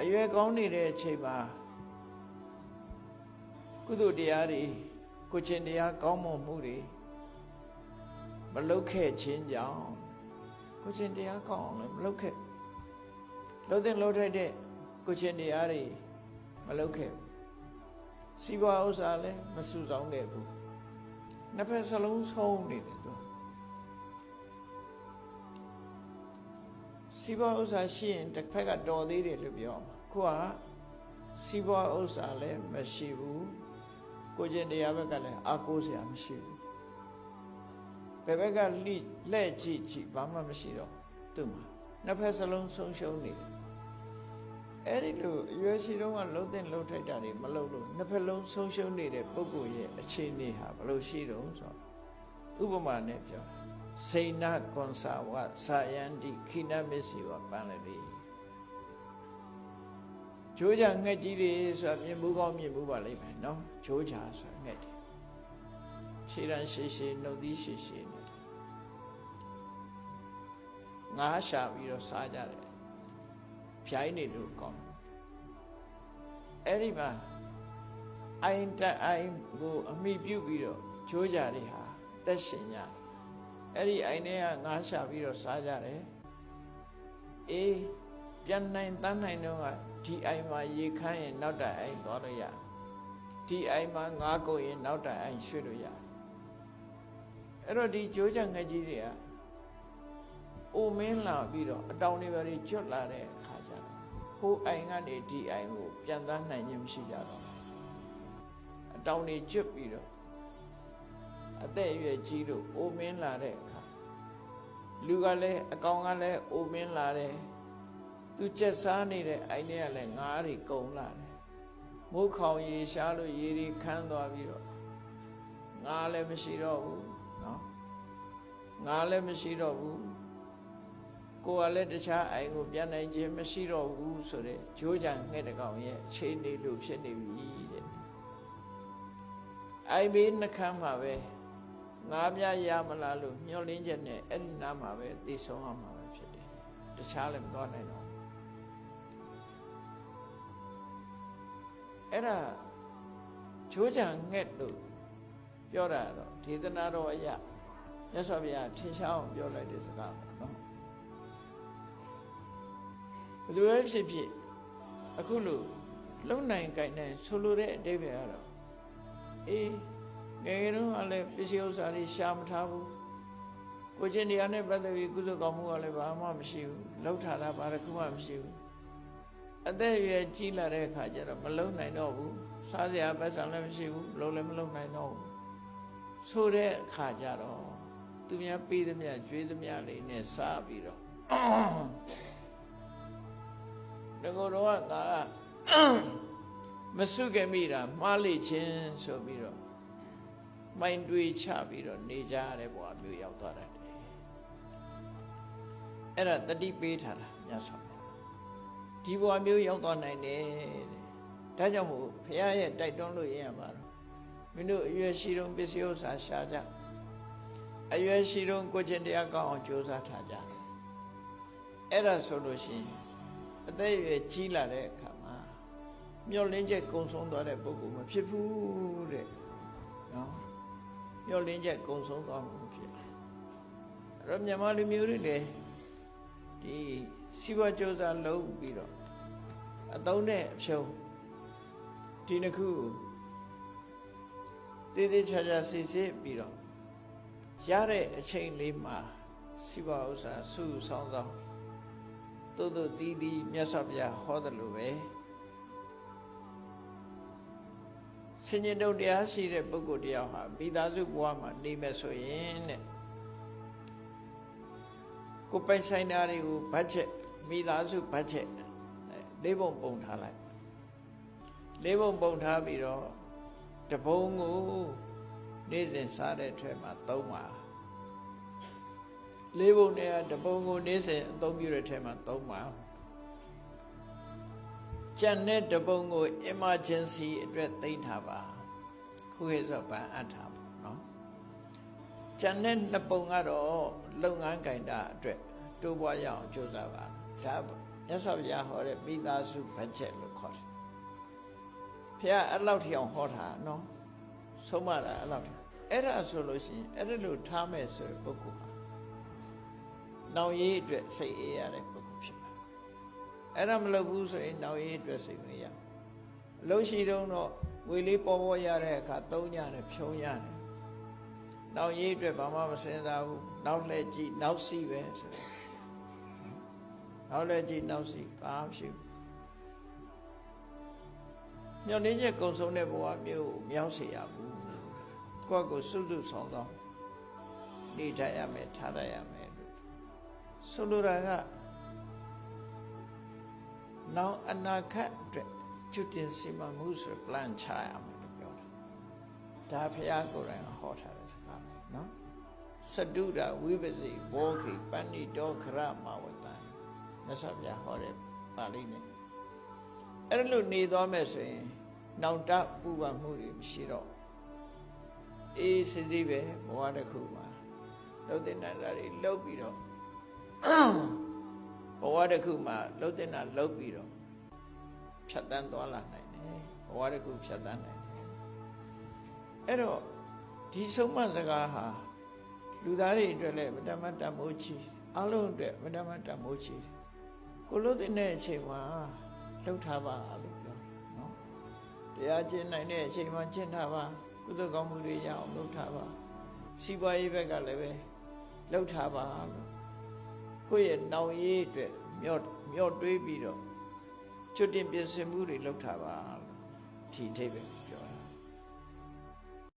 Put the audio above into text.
အရွယ်ကောင်းနေတဲ့အချိန်မှာကုသိုလ်တရားတွေကိုချင်းတရားကောင်းမွန်မှုတွေမလုတ်ခဲ့ခြင်းကြောင့်ကိုချင်းတရားကောင်းအောင်လည်းမလုတ်ခဲ့လုံးတဲ့လုံးထိုက်တဲ့ကိုချင်းတရားတွေမလုတ်ခဲ့ဘူးစီးပွားဥစ္စာလည်းမစုဆောင်ခဲ့ဘူးနှစ်ဖက်စလုံးဆုံးနေတယ်သူ စီးပွားဥစ္စာရှိရင်တစ်ဖက်ကတော်သေးတယ်လို့ပြောမှာခုကစီးပွားဥစ္စာလည်းမရှိဘူးကိုကျင်တရားဘက်ကလည်းအာကိုးစရာမရှိဘူးဘယ်ဘက်ကလှိလှဲ့ကြည့်ကြည့်ဘာမှမရှိတော့သူ့မှာနှစ်ဖက်စလုံးဆုံးရှုံးနေတယ်အဲ့ဒီလိုအရွယ်ရှိတုန်းကလှုပ်တဲ့လှုပ်ထိုက်တာတွေမလှုပ်လို့နှစ်ဖက်လုံးဆုံးရှုံးနေတဲ့ပုဂ္ဂိုလ်ရဲ့အခြေအနေဟာဘယ်လိုရှိတုံးဆိုတော့ဥပမာနဲ့ပြော စိဏကွန်စာဝစာယန္တိခိနမစ္စည်းဝပန်းလေဂျိုးကြငှက်ကြီးတွေဆိုတာမြင်မှုကောင်းမြင်မှုပါလိမ့်မယ်နော်ဂျိုးကြဆိုတာငှက်တွေခြေရန်ရှည်ရှည်နှုတ်သီးရှည်ရှည်နေငါးရှာပြီးတော့စားကြတယ်ဖြိုင်းနေလို့ကောင်းတယ်အဲ့ဒီမှာအိုင်တအိုင်ကိုအမိပြုတ်ပြီးတော့ဂျိုးကြတွေဟာတက်ရှင်ကြ အဲ့ဒီအိုင်ထဲကငါးရှာပြီးတော့စားကြတယ်အေးပြန်နိုင်တန်းနိုင်တော့ကဒီအိုင်မှာရေခမ်းရင်နောက်တိုင်အိုင်သွားလို့ရဒီအိုင်မှာငါးကုန်ရင်နောက်တိုင်အိုင်ရွှေ့လို့ရအဲ့တော့ဒီကြိုးကြငှက်ကြီးတွေကအိုမင်းလာပြီးတော့အတောင်တွေပဲကျွတ်လာတဲ့အခါကျတော့ဟိုအိုင်ကနေဒီအိုင်ကိုပြန်သားနိုင်ခြင်းမရှိကြတော့အတောင်တွေကျွတ်ပြီးတော့ အသက်အရွယ်ကြီးလို့အိုမင်းလာတဲ့အခါလူကလည်းအကောင်ကလည်းအိုမင်းလာတယ်သူကြက်စားနေတဲ့အိုင်ထဲကလည်းငါးတွေကုံလာတယ်မိုးခေါင်ရေရှားလို့ရေတွေခမ်းသွားပြီးတော့ငါးလည်းမရှိတော့ဘူးနော်ငါးလည်းမရှိတော့ဘူးကိုယ်ကလည်းတခြားအိုင်ကိုပြန်နိုင်ခြင်းမရှိတော့ဘူးဆိုတဲ့ဂျိုးကြံငှက်တကောင်ရဲ့အခြေအနေလို့ဖြစ်နေပြီတဲ့အိုင်ဘေးနှခမ်းမှာပဲ ငါးပြရမလားလို့မျောလင်းချက်နဲ့အဲ့ဒီနားမှာပဲသိဆုံးအောင်မှာပဲဖြစ်တယ်တခြားလည်းမသွားနိုင်တော့အဲ့ဒါဂျိုးကြံငှက်လို့ပြောတာတော့ဒေသနာတော်အရာမြတ်စွာဘုရားထင်ရှားအောင်ပြောလိုက်တဲ့စကားပေါ့နော်ဘယ်လိုပဲဖြစ်ဖြစ်အခုလို့လုံနိုင်ကြိုင်နိုင်ဆိုလိုတဲ့အတိပ္ပယ်ကတော့အေး ငယ်ငယ်တုန်းကလည်းပစ္စည်းဥစ္စာတွေရှာမထားဘူးကိုချင်းတရားနဲ့ပတ်သက်ပြီးကုသကောင်းမှုကလည်းဘာမှမရှိဘူးလောက်ထားတာဘာတစ်ခုမှမရှိဘူးအသက်အရွယ်ကြီးလာတဲ့အခါကျတော့မလုံနိုင်တော့ဘူးစားစရာပတ်စံလည်းမရှိဘူးလုံလည်းမလုံနိုင်တော့ဘူးဆိုတဲ့အခါကျတော့သူများပေးသမျှကျွေးသမျှလေးနဲ့စားပြီးတော့ငကိုတော့ကငါမစုခဲ့မိတာမှားလိချင်းဆိုပြီးတော့ မိုင်းတွေးချပြီးတော့နေကြရတဲ့ဘဝမျိုးရောက်သွားတယ်အဲ့ဒါတတိပေးထားတာမြတ်စွာဘုရားဒီဘဝမျိုးရောက်သွားနိုင်တယ်တဲ့ဒါကြောင့်မို့ဘုရားရဲ့တိုက်တွန်းလို့ရရပါတော့မင်းတို့အရွယ်ရှိတုံးပစ္စည်းဥစ္စာရှာကြအရွယ်ရှိတုံးကိုကျင့်တရားကောင်းအောင်ကြိုးစားထားကြအဲ့ဒါဆိုလို့ရှိရင်အသက်အရွယ်ကြီးလာတဲ့အခါမှာမျောလင်းချက်ကုံဆုံးသွားတဲ့ပုဂ္ဂိုလ်မဖြစ်ဘူးတဲ့နော်မျော လင်းချက်ကုံဆုံးသွားမှုဖြစ်တယ်အဲ့တော့မြန်မာလူမျိုးတွေလည်းဒီစီးပွားကြိုးစားလုပ်ပြီးတော့အတုံးနဲ့အဖြုံးဒီနှစ်ခုတည်တည်ချာချာစစ်စစ်ပြီးတော့ရတဲ့အချိန်လေးမှာစီးပွားဥစ္စာစုဆောင်းဆောင်းသို့သို့တီးတီးမြတ်စွာဘုရားဟောတယ်လို့ပဲ ဆင်ញင်တုတ်တရားရှိတဲ့ပုဂ္ဂိုလ်တရားဟာမိသားစုဘဝမှာနေမယ်ဆိုရင်တဲ့ကိုပိုင်ဆိုင်တာတွေကိုဘတ်ချက်မိသားစုဘတ်ချက်လေးပုံပုံထားလိုက်လေးပုံပုံထားပြီးတော့တပုံကိုနေ့စဉ်စားတဲ့ထွဲမှာသုံးပါလေးပုံနဲ့တပုံကိုနေ့စဉ်အသုံးပြုတဲ့ထဲမှာသုံးပါ ကျန်တဲ့တပုံကို emergency အတွက်သိမ်းထားပါခုခေတ်ဆိုဗန်အပ်ထားပါနော်ကျန်တဲ့နှစ်ပုံကတော့လုပ်ငန်းကင်တာအတွက်တိုးပွားရအောင်ကြိုးစားပါဒါမြတ်စွာဘုရားဟောတဲ့မိသားစုဘတ်ဂျက်လို့ခေါ်တယ်ဘုရားအဲ့လောက်ထိအောင်ဟောတာနော်ဆုံးမတာအဲ့လောက်ထိအဲ့ဒါဆိုလို့ရှိရင်အဲ့ဒါလို့ထားမယ်ဆိုရင်ပုဂ္ဂိုလ်ဟာနောင်ရေးအတွက်စိတ်အေးရတဲ့ပုဂ္ဂိုလ်ဖြစ်ပါတယ် အဲ့ဒါမလုပ်ဘူးဆိုရင်နောက်ရေးအတွက်စိတ်မရအလုံးရှိတုံးတော့ငွေလေးပေါ်ပေါ်ရတဲ့အခါသုံးရတယ်ဖြုံးရတယ်နောက်ရေးအတွက်ဘာမှမစင်စားဘူးနောက်လှည့်ကြည့်နောက်စီပဲဆိုနောက်လှည့်ကြည့်နောက်စီဘာမှမရှိဘူးမျောနေချက်ကုံဆုံးတဲ့ဘဝမျိုးကိုမြောက်စေရဘူးကိုယ့်ကိုစွတ်စွတ်ဆောင်ဆောင်နေထိုင်ရမယ်ထားရရမယ်လို့ဆိုလိုတာက နောင်အနာခတ်အတွက်ကျွတင်စီမံမှုဆို plan ချရမယ်လို့ပြောတာဒါဖရာကိုယ်တိုင်ဟောထားတဲ့စကားပဲနော်စတုဒဝိပစီဘောခိပဏိတောခရမဝတ္တန်မြတ်စွာဘုရားဟောတဲ့ပါဠိနဲ့အဲ့လိုနေသွားမယ်ဆိုရင် နောင်တပူပန်မှုတွေမရှိတော့အေးစစ်စစ်ပဲဘဝတစ်ခုမှာလှုပ်တဲ့နာတာတွေလှုပ်ပြီးတော့ ဝတစ်ခုမှာလှုပ်တဲ့နာလှုပ်ပြီးတော့ဖြတ်တန်းသွားလာနိုင်တယ်ဘဝတစ်ခုဖြတ်တန်းနိုင်တယ်အဲ့တော့ဒီဆုံးမစကားဟာလူသားတွေအတွက်လည်းဗဒမတမိုးချီအလုံးအတွက်ဗဒမတမိုးချီကိုလို့တဲ့အချိန်မှာလှုပ်ထားပါလို့ပြောနော်တရားကျင့်နိုင်တဲ့အချိန်မှာကျင့်ထားပါကုသကောင်းမှုတွေရအောင်လှုပ်ထားပါစီးပွားရေးဘက်ကလည်းပဲလှုပ်ထားပါလို့ကိုယ့်ရဲ့နောင်ရေးအတွက် မျော့မျော့တွေးပြီးတော့ကျွတ်တင်ပြင်ဆင်မှုတွေလုပ်ထားပါလို့ဒီအထိပ်ပဲပြော